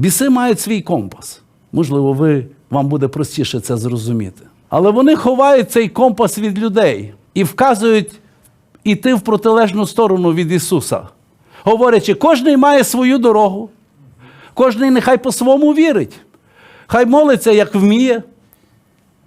Біси мають свій компас. Можливо, ви, вам буде простіше це зрозуміти. Але вони ховають цей компас від людей і вказують іти в протилежну сторону від Ісуса, говорячи, кожний має свою дорогу, кожний нехай по-своєму вірить, хай молиться, як вміє.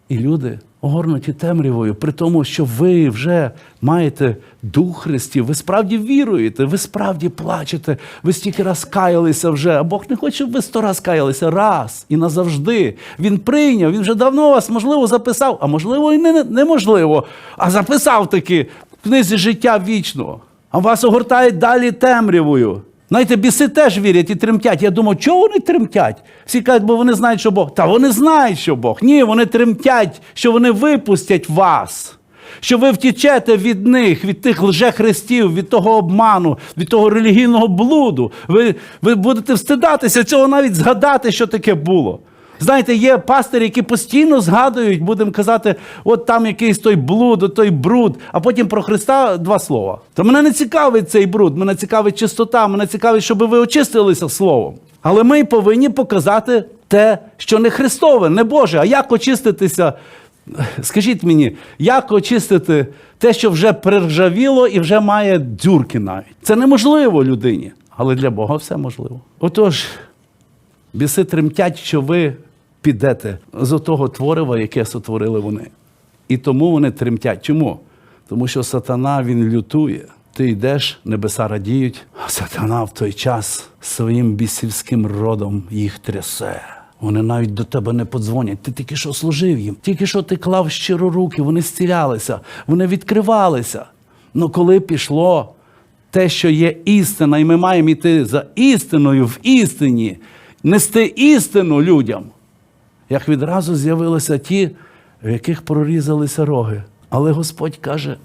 І люди огорнуті темрявою, при тому, що ви вже маєте дух Христів, ви справді віруєте, ви справді плачете, ви стільки раз каялися вже, а Бог не хоче, щоб ви сто раз каялися раз і назавжди. Він прийняв, він вже давно вас, можливо, записав, а можливо, і не, неможливо, а записав таки в книзі життя вічного. А вас огортають далі темрявою. Знаєте, біси теж вірять і тремтять. Я думав, чого вони тремтять? Всі кажуть, бо вони знають, що Бог. Та вони знають, що Бог. Ні, вони тремтять, що вони випустять вас. Що ви втічете від них, від тих лжехристів, від того обману, від того релігійного блуду. Ви, ви будете встидатися цього навіть згадати, що таке було. Знаєте, є пастирі, які постійно згадують, будемо казати, от там якийсь той блуд, от той бруд, а потім про Христа два слова. То мене не цікавить цей бруд, мене цікавить чистота, мене цікавить, щоб ви очистилися словом. Але ми повинні показати те, що не Христове, не Боже. А як очиститися? Скажіть мені, як очистити те, що вже приржавіло і вже має дзюрки навіть? Це неможливо людині, але для Бога все можливо. Отож. Біси тремтять, що ви підете з того творива, яке сотворили вони. І тому вони тремтять. Чому? Тому що сатана він лютує. Ти йдеш, небеса радіють, а сатана в той час своїм бісівським родом їх трясе. Вони навіть до тебе не подзвонять. Ти тільки що служив їм, тільки що ти клав щиро руки, вони зцілялися, вони відкривалися. Ну коли пішло те, що є істина, і ми маємо йти за істиною в істині, нести істину людям. Як відразу з'явилися ті, в яких прорізалися роги. Але Господь каже: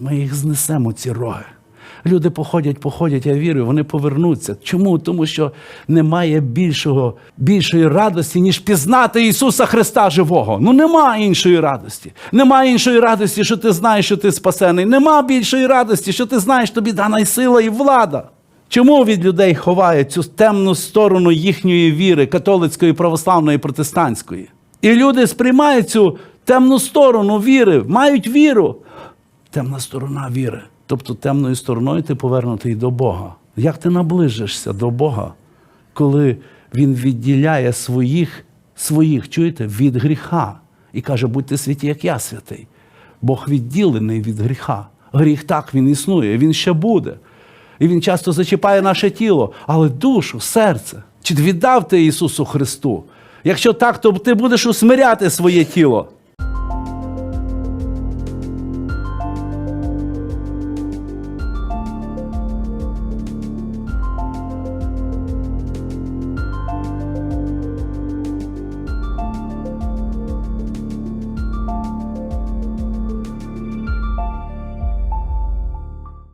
ми їх знесемо, ці роги. Люди походять, походять, я вірю, вони повернуться. Чому? Тому що немає більшого, більшої радості, ніж пізнати Ісуса Христа живого. Ну нема іншої радості. Нема іншої радості, що ти знаєш, що ти спасений. Нема більшої радості, що ти знаєш, тобі дана й сила і влада. Чому від людей ховають цю темну сторону їхньої віри, католицької, православної, протестантської? І люди сприймають цю темну сторону віри, мають віру. Темна сторона віри. Тобто темною стороною ти повернутий до Бога. Як ти наближишся до Бога, коли Він відділяє своїх, своїх, чуєте, від гріха і каже, будьте святі, як я святий. Бог відділений від гріха. Гріх так, він існує, він ще буде. І він часто зачіпає наше тіло, але душу, серце. Чи віддав ти Ісусу Христу? Якщо так, то ти будеш усмиряти своє тіло.